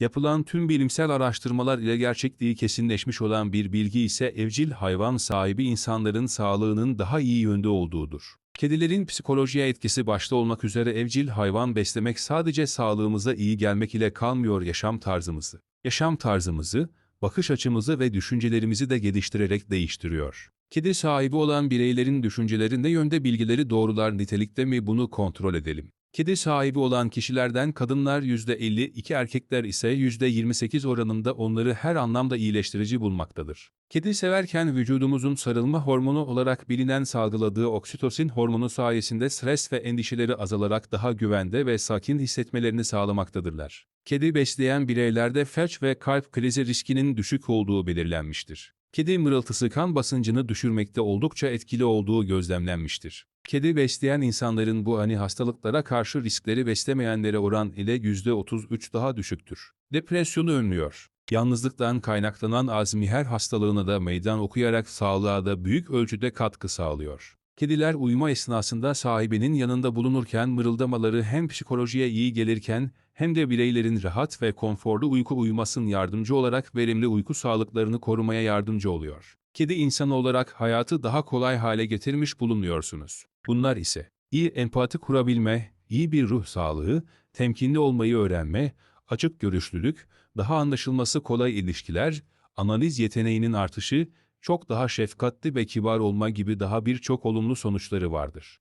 Yapılan tüm bilimsel araştırmalar ile gerçekliği kesinleşmiş olan bir bilgi ise evcil hayvan sahibi insanların sağlığının daha iyi yönde olduğudur. Kedilerin psikolojiye etkisi başta olmak üzere evcil hayvan beslemek sadece sağlığımıza iyi gelmek ile kalmıyor yaşam tarzımızı. Yaşam tarzımızı, bakış açımızı ve düşüncelerimizi de geliştirerek değiştiriyor. Kedi sahibi olan bireylerin düşünceleri ne yönde bilgileri doğrular nitelikte mi bunu kontrol edelim. Kedi sahibi olan kişilerden kadınlar %52 erkekler ise %28 oranında onları her anlamda iyileştirici bulmaktadır. Kedi severken vücudumuzun sarılma hormonu olarak bilinen salgıladığı oksitosin hormonu sayesinde stres ve endişeleri azalarak daha güvende ve sakin hissetmelerini sağlamaktadırlar. Kedi besleyen bireylerde felç ve kalp krizi riskinin düşük olduğu belirlenmiştir. Kedi mırıltısı kan basıncını düşürmekte oldukça etkili olduğu gözlemlenmiştir. Kedi besleyen insanların bu ani hastalıklara karşı riskleri beslemeyenlere oran ile %33 daha düşüktür. Depresyonu önlüyor. Yalnızlıktan kaynaklanan Alzheimer hastalığına da meydan okuyarak sağlığa da büyük ölçüde katkı sağlıyor. Kediler uyuma esnasında sahibinin yanında bulunurken mırıldamaları hem psikolojiye iyi gelirken hem de bireylerin rahat ve konforlu uyku uyumasın yardımcı olarak verimli uyku sağlıklarını korumaya yardımcı oluyor. Kedi insanı olarak hayatı daha kolay hale getirmiş bulunuyorsunuz. Bunlar ise iyi empati kurabilme, iyi bir ruh sağlığı, temkinli olmayı öğrenme, açık görüşlülük, daha anlaşılması kolay ilişkiler, analiz yeteneğinin artışı, çok daha şefkatli ve kibar olma gibi daha birçok olumlu sonuçları vardır.